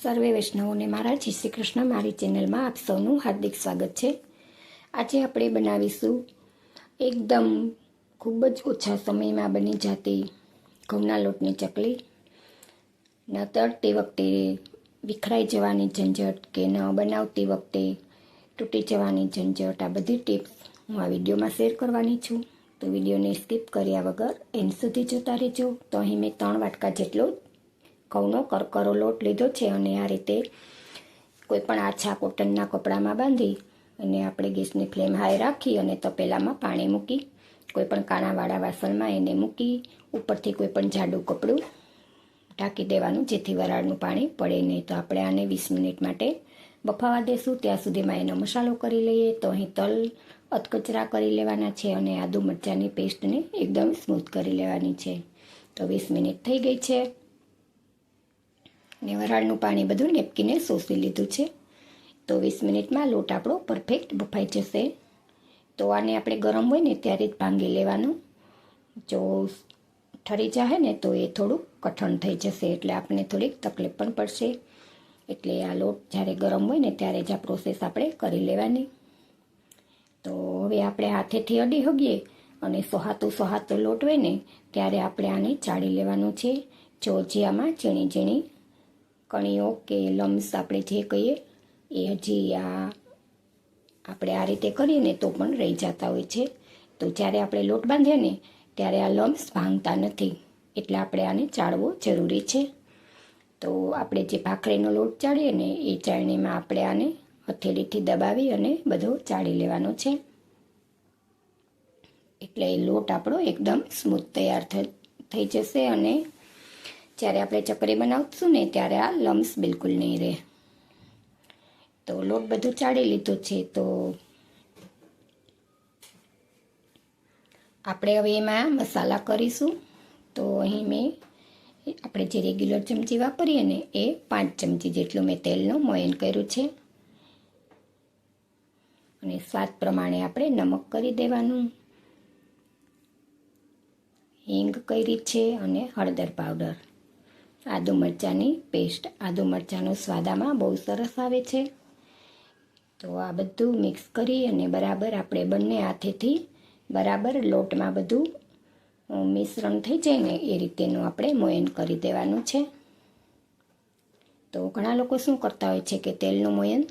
સર્વે વૈષ્ણવોને મારા જય શ્રી કૃષ્ણ. મારી ચેનલમાં આપ સૌનું હાર્દિક સ્વાગત છે. આજે આપણે બનાવીશું એકદમ ખૂબ જ ઓછા સમયમાં બની જતી ઘઉંના લોટની ચકલી. ન તળતી વખતે વિખરાઈ જવાની ઝંઝટ કે ન બનાવતી વખતે તૂટી જવાની ઝંઝટ, આ બધી ટિપ્સ હું આ વિડીયોમાં શેર કરવાની છું. તો વિડીયોને સ્કીપ કર્યા વગર એન્ડ સુધી જોતા રહેજો. તો અહીં મેં ત્રણ વાટકા જેટલો ઘઉંનો કરકરો લોટ લીધો છે અને આ રીતે કોઈ પણ આછા કોટનના કપડામાં બાંધી અને આપણે ગેસની ફ્લેમ હાઈ રાખી અને તપેલામાં પાણી મૂકી કોઈ પણ કાણાવાળા વાસણમાં એને મૂકી, ઉપરથી કોઈ પણ જાડું કપડું ઢાંકી દેવાનું, જેથી વરાળનું પાણી પડે નહીં. તો આપણે આને વીસ મિનિટ માટે બફાવા દેશું. ત્યાં સુધીમાં એનો મસાલો કરી લઈએ. તો અહીં તલ અધકચરા કરી લેવાના છે અને આદુ મરચાંની પેસ્ટને એકદમ સ્મૂથ કરી લેવાની છે. તો વીસ મિનિટ થઈ ગઈ છે. ને વરાળનું પાણી બધું નેપકીને શોષી લીધું છે. તો વીસ મિનિટમાં લોટ આપણો પરફેક્ટ બફાઈ જશે. તો આને આપણે ગરમ હોય ને ત્યારે જ ભાંગી લેવાનું. જો ઠરી જાય ને તો એ થોડુંક કઠણ થઈ જશે એટલે આપણે થોડીક તકલીફ પણ પડશે. એટલે આ લોટ જ્યારે ગરમ હોય ને ત્યારે જ આ પ્રોસેસ આપણે કરી લેવાની. તો હવે આપણે હાથેથી અડી હગીએ અને સોહાતું સોહાતું લોટ હોય ને ત્યારે આપણે આને ચાળી લેવાનું છે. જો જે આમાં ઝીણી ઝીણી કણીઓ કે લમ્સ આપણે જે કહીએ, એ હજી આ આપણે આ રીતે કરીએ ને તો પણ રહી જતા હોય છે. તો જ્યારે આપણે લોટ બાંધીએ ને, ત્યારે આ લમ્સ ભાંગતા નથી. એટલે આપણે આને ચાળવો જરૂરી છે. તો આપણે જે ભાખરીનો લોટ ચાળીએ ને, એ ચાળણીમાં આપણે આને હથેળીથી દબાવી અને બધો ચાળી લેવાનો છે. એટલે એ લોટ આપણો એકદમ સ્મૂથ તૈયાર થઈ જશે અને જ્યારે આપણે ચકરી બનાવશું ને ત્યારે આ લમ્સ બિલકુલ નહીં રહે. તો લોટ બધું ચાળી લીધું છે, તો આપણે હવે એમાં મસાલા કરીશું. તો અહીં મેં આપણે જે રેગ્યુલર ચમચી વાપરીએ ને એ પાંચ ચમચી જેટલું મેં તેલનું મોયન કર્યું છે. અને સ્વાદ પ્રમાણે આપણે નમક કરી દેવાનું. હિંગ કરી છે અને હળદર પાવડર. આદુ મરચાંની પેસ્ટ આદુ મરચાંનો સ્વાદામાં બહુ સરસ આવે છે. તો આ બધું મિક્સ કરી અને બરાબર આપણે બંને હાથેથી બરાબર લોટમાં બધું મિશ્રણ થઈ જાય ને એ રીતેનું આપણે મોયન કરી દેવાનું છે. તો ઘણા લોકો શું કરતા હોય છે કે તેલનું મોયન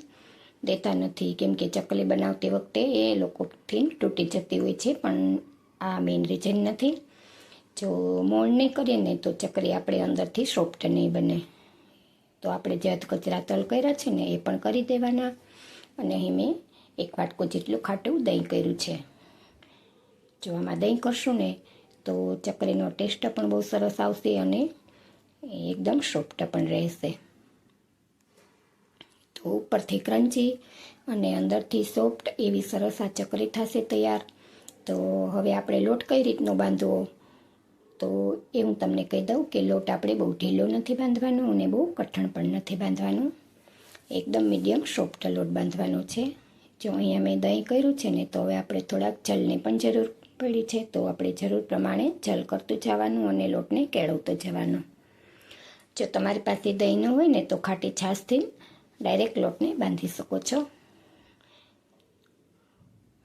દેતા નથી. કેમ કે ચકલી બનાવતી વખતે એ લોકોથી તૂટી જતી હોય છે, પણ આ મેઇન રીઝન નથી. જો મોણ નહીં કરીએ ને તો ચકરી આપણે અંદરથી સોફ્ટ નહીં બને. તો આપણે જે કચરા તલ કર્યા છે ને એ પણ કરી દેવાના. અને અહીં મેં એક વાટકો જેટલું ખાટું દહીં કર્યું છે. જો આમાં દહીં કરશું ને તો ચકરીનો ટેસ્ટ પણ બહુ સરસ આવશે અને એકદમ સોફ્ટ પણ રહેશે. તો ઉપરથી ક્રંચી અને અંદરથી સોફ્ટ એવી સરસ આ ચકરી થશે તૈયાર. તો હવે આપણે લોટ કઈ રીતનો બાંધવો? તો એ હું તમને કહી દઉં કે લોટ આપણે બહુ ઢીલો નથી બાંધવાનો અને બહુ કઠણ પણ નથી બાંધવાનું. એકદમ મીડિયમ સોફ્ટ લોટ બાંધવાનો છે. જો અહીંયા મેં દહીં કર્યું છે ને, તો હવે આપણે થોડાક જલની પણ જરૂર પડી છે. તો આપણે જરૂર પ્રમાણે જલ કરતું જવાનું અને લોટને કેળવતું જવાનું. જો તમારી પાસે દહીં ન હોય ને, તો ખાટી છાશથી ડાયરેક્ટ લોટને બાંધી શકો છો.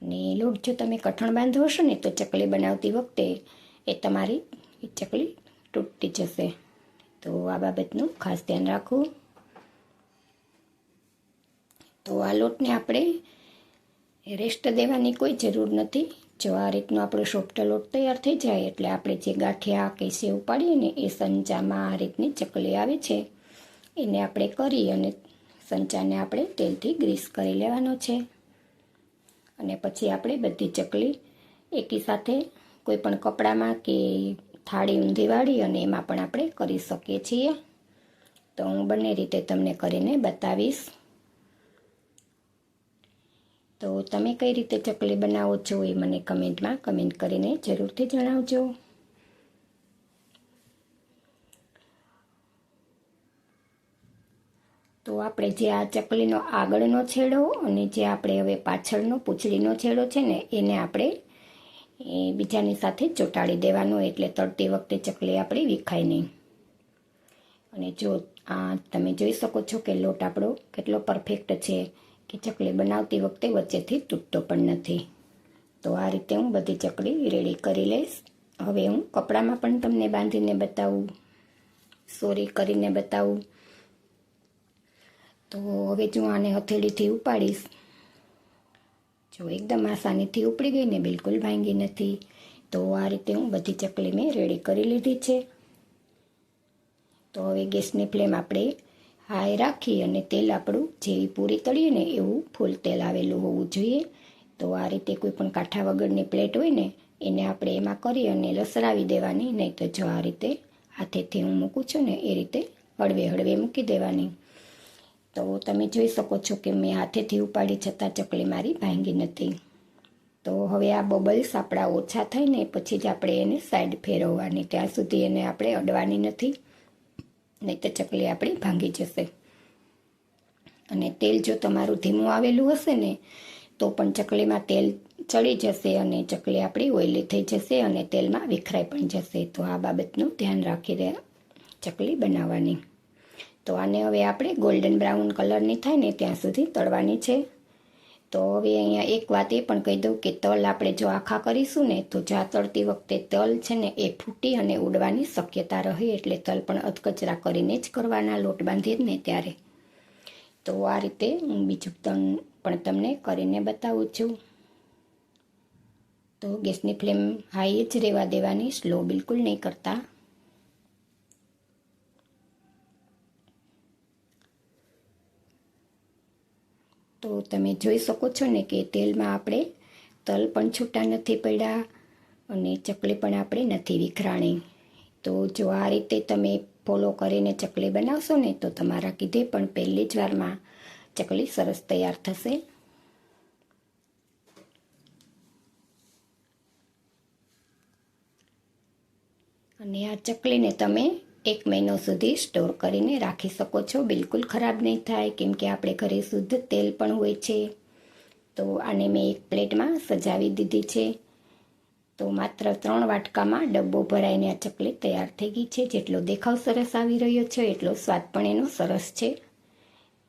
અને લોટ જો તમે કઠણ બાંધવો છો ને, તો ચકલી બનાવતી વખતે એ તમારી ચકલી તૂટી જશે તો આ બાબતનું ખાસ ધ્યાન રાખવું તો આ લોટને આપણે રેસ્ટ દેવાની કોઈ જરૂર નથી જો આ રીતનો આપણો સોફ્ટ લોટ તૈયાર થઈ જાય એટલે આપણે જે ગાંઠિયા કે સેવ પાડીએ ને એ સંચામાં આ રીતની ચકલી આવે છે એને આપણે કરી અને સંચાને આપણે તેલથી ગ્રીસ કરી લેવાનો છે અને પછી આપણે બધી ચકલી એકી સાથે કોઈ પણ કપડામાં કે થાળી ઊંધી વાળી અને એમાં પણ આપણે કરી શકીએ છીએ. તો હું બંને રીતે તમને કરીને બતાવીશ. તો તમે કઈ રીતે ચકલી બનાવો છો એ મને કમેન્ટમાં કમેન્ટ કરીને જરૂરથી જણાવજો. તો આપણે જે આ ચકલીનો આગળનો છેડો અને જે આપણે હવે પાછળનો પૂછડીનો છેડો છે ને, એને આપણે એ બીજાની સાથે ચોંટાડી દેવાનો એટલે તળતી વખતે ચકલી આપણી વિખાય નહીં. અને જો આ તમે જોઈ શકો છો કે લોટ આપણો કેટલો પરફેક્ટ છે કે ચકલી બનાવતી વખતે વચ્ચેથી તૂટતો પણ નથી. તો આ રીતે હું બધી ચકલી રેડી કરી લઈશ. હવે હું કપડામાં પણ તમને બાંધીને બતાવું. સોરી કરીને બતાવું. તો હવે જો આને હથેળીથી ઉપાડીશ. જો એકદમ આસાનીથી ઉપડી ગઈ ને બિલકુલ ભાંગી નથી, તો આ રીતે હું બધી ચકલી મેં રેડી કરી લીધી છે. તો હવે ગેસની ફ્લેમ આપણે હાઈ રાખી અને તેલ આપણું જેવી પૂરી તળીએ ને એવું ફૂલ તેલ આવેલું હોવું જોઈએ. તો આ રીતે કોઈ પણ કાંઠા વગરની પ્લેટ હોય ને, એને આપણે એમાં કરી અને લસરાવી દેવાની, નહીં તો જો આ રીતે હાથેથી હું મૂકું છું ને, એ રીતે હળવે હળવે મૂકી દેવાની. તો તમે જોઈ શકો છો કે મેં હાથેથી ઉપાડી છતાં ચકલી મારી ભાંગી નથી. તો હવે આ બબલ્સ આપણા ઓછા થાય ને પછી જ આપણે એને સાઈડ ફેરવવાની. ત્યાં સુધી એને આપણે અડવાની નથી. નહીં તો ચકલી આપણી ભાંગી જશે. અને તેલ જો તમારું ધીમું આવેલું હશે ને, તો પણ ચકલીમાં તેલ ચડી જશે અને ચકલી આપણી ઓઇલી થઈ જશે અને તેલમાં વિખરાઈ પણ જશે. તો આ બાબતનું ધ્યાન રાખી રહ્યા ચકલી બનાવવાની. તો આને હવે આપણે ગોલ્ડન બ્રાઉન કલરની થાય ને ત્યાં સુધી તળવાની છે. તો હવે અહીંયા એક વાત એ પણ કહી દઉં કે તલ આપણે જો આખા કરીશું ને તો જા તળતી વખતે તલ છે ને એ ફૂટી અને ઉડવાની શક્યતા રહે એટલે તલ પણ અધકચરા કરીને જ કરવાના લોટ બાંધીએ ને ત્યારે. તો આ રીતે હું બીજું તન પણ તમને કરીને બતાવું છું. તો ગેસની ફ્લેમ હાઈ જ રહેવા દેવાની, સ્લો બિલકુલ નહીં કરતા. તો તમે જોઈ શકો છો ને કે તેલમાં આપણે તલ પણ છૂટા નથી પડ્યા અને ચકલી પણ આપણે નથી વિખરાણી. તો જો આ રીતે તમે ફોલો કરીને ચકલી બનાવશો ને તો તમારા કીધે પણ પહેલી જ વારમાં ચકલી સરસ તૈયાર થશે. અને આ ચકલીને તમે એક મહિનો સુધી સ્ટોર કરીને રાખી શકો છો. બિલકુલ ખરાબ નહીં થાય, કેમ કે આપણે ઘરે શુદ્ધ તેલ પણ હોય છે. તો આને મેં એક પ્લેટમાં સજાવી દીધી છે. તો માત્ર ત્રણ વાટકામાં ડબ્બો ભરાઈને આ ચકલી તૈયાર થઈ ગઈ છે. જેટલો દેખાવ સરસ આવી રહ્યો છે, એટલો સ્વાદ પણ એનો સરસ છે.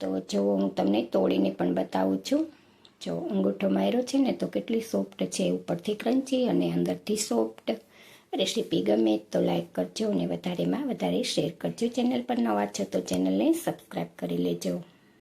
તો જો હું તમને તોડીને પણ બતાવું છું. જો અંગૂઠો માર્યો છે ને, તો કેટલી સોફ્ટ છે. ઉપરથી ક્રન્ચી અને અંદરથી સોફ્ટ. રેસીપી ગમે તો લાઈક કરજો અને વધારેમાં વધારે શેર કરજો. ચેનલ પર નવા છો તો ચેનલને સબસ્ક્રાઈબ કરી લેજો.